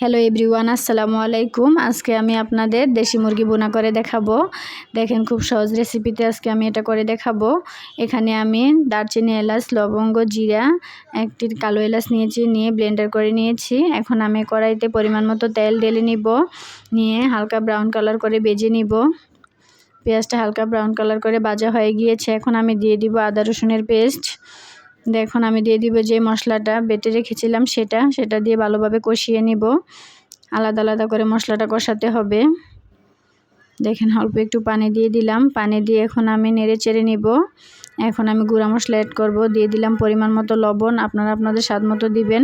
Hello everyone আসসালামু আলাইকুম। আজকে আমি আপনাদের দেশি মুরগি বোনা করে দেখাবো। দেখেন খুব সহজ রেসিপিতে আজকে আমি এটা করে দেখাবো। এখানে আমি দারচিনি, এলাচ, লবঙ্গ, জিরা, একটি কালো এলাচ নিয়েছি, নিয়ে ব্লেন্ডার করে নিয়েছি। এখন আমি কড়াইতে পরিমাণ মতো তেল ঢেলে নিব। নিয়ে হালকা ব্রাউন কালার করে বেজে নিব। পেঁয়াজটা হালকা ব্রাউন কালার করে ভাজা হয়ে গিয়েছে। এখন আমি দিয়ে দিব আদা রসুনের পেস্ট দেখুন আমি দিয়ে দিব যে মশলাটা বেটে রেখেছিলাম সেটা সেটা দিয়ে ভালোভাবে কষিয়ে নিব। আলাদা আলাদা করে মশলাটা কষাতে হবে। দেখেন অল্প একটু পানি দিয়ে দিলাম। পানি দিয়ে এখন আমি নেড়ে চেড়ে নিব। এখন আমি গুঁড়া মশলা অ্যাড করব। দিয়ে দিলাম পরিমাণ মতো লবণ। আপনারা আপনাদের স্বাদ মতো দিবেন।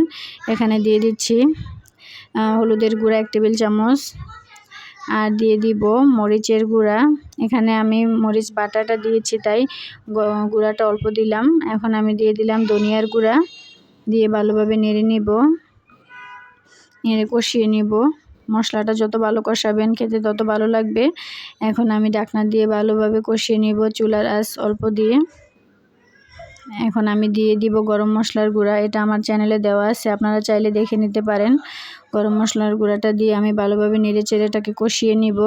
এখানে দিয়ে দিচ্ছি হলুদের গুঁড়া এক টেবিল চামচ। আর দিয়ে দিব মরিচের গুঁড়া। এখানে আমি মরিচ বাটাটা দিয়েছি, তাই গুঁড়াটা অল্প দিলাম। এখন আমি দিয়ে দিলাম ধনিয়ার গুঁড়া। দিয়ে ভালোভাবে নেড়ে নিব। নেড়ে কষিয়ে নিব। মশলাটা যত ভালো কষাবেন খেতে তত ভালো লাগবে। এখন আমি ডাকনা দিয়ে ভালোভাবে কষিয়ে নিব চুলার আঁচ অল্প দিয়ে। এখন আমি দিয়ে দিব গরম মশলার গুঁড়া। এটা আমার চ্যানেলে দেওয়া আছে, আপনারা চাইলে দেখে নিতে পারেন। গরম মশলার গুঁড়াটা দিয়ে আমি ভালোভাবে নেড়ে চেড়ে এটাকে কষিয়ে নিব।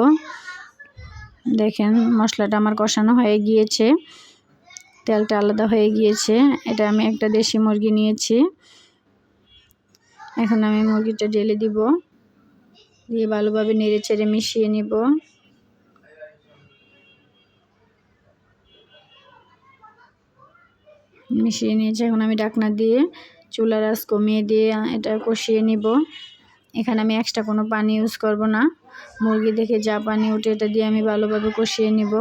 দেখেন, মশলাটা আমার কষানো হয়ে গিয়েছে। তেলটা আলাদা হয়ে গিয়েছে। এটা আমি একটা দেশি মুরগি নিয়েছি। এখন আমি মুরগিটা ঢেলে দিব। দিয়ে ভালোভাবে নেড়ে চেড়ে মিশিয়ে নিব। মিশিয়ে নিয়েছি। এখন আমি ডাকনা দিয়ে চুলার আঁচ কমিয়ে দিয়ে এটা কষিয়ে নিব। এখানে আমি এক্সট্রা কোনো পানি ইউজ করব না। মুরগি দেখে যা পানি উঠে এটা দিয়ে আমি ভালোভাবে কষিয়ে নিব।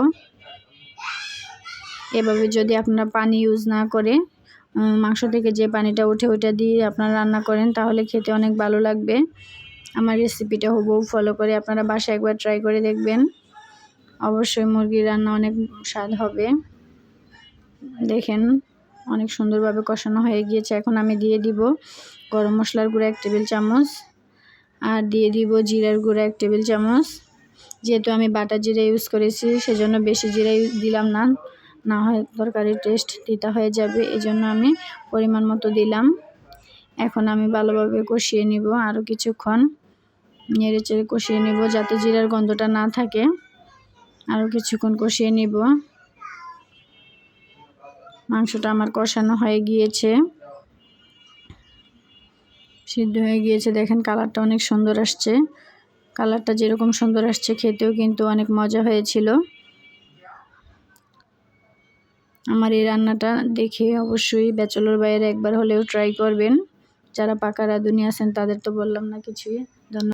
এভাবে যদি আপনারা পানি ইউজ না করে মাংস থেকে যে পানিটা উঠে ওইটা দিয়ে আপনারা রান্না করেন, তাহলে খেতে অনেক ভালো লাগবে। আমার রেসিপিটা হুবহু ফলো করে আপনারা বাসায় একবার ট্রাই করে দেখবেন। অবশ্যই মুরগির রান্না অনেক স্বাদ হবে। দেখেন অনেক সুন্দরভাবে কষানো হয়ে গিয়েছে। এখন আমি দিয়ে দিব গরম মশলার গুঁড়ো এক টেবিল চামচ আর দিয়ে দিব জিরার গুঁড়ো এক টেবিল চামচ। যেহেতু আমি বাটা জিরা ইউজ করেছি, সেজন্য বেশি জিরা দিলাম না। না হয় তরকারির টেস্ট দিতে হয়ে যাবে এই জন্য আমি পরিমাণ মতো দিলাম। এখন আমি ভালোভাবে কষিয়ে নিব আরও কিছুক্ষণ। নেড়ে চেড়ে কষিয়ে নিব যাতে জিরার গন্ধটা না থাকে। আরও কিছুক্ষণ কষিয়ে নিব। মাংসটা আমার কষানো হয়ে গিয়েছে। সিদ্ধ হয়ে গিয়েছে। দেখেন কালারটা অনেক সুন্দর আসছে। কালারটা যেরকম সুন্দর আসছে, খেতেও কিন্তু অনেক মজা হয়েছিল। আমার এই রান্নাটা দেখে অবশ্যই ব্যাচেলর বাইরে একবার হলেও ট্রাই করবেন। যারা পাকা রাঁধুনি আছেন, তাদের তো বললাম না কিছুই। ধন্যবাদ।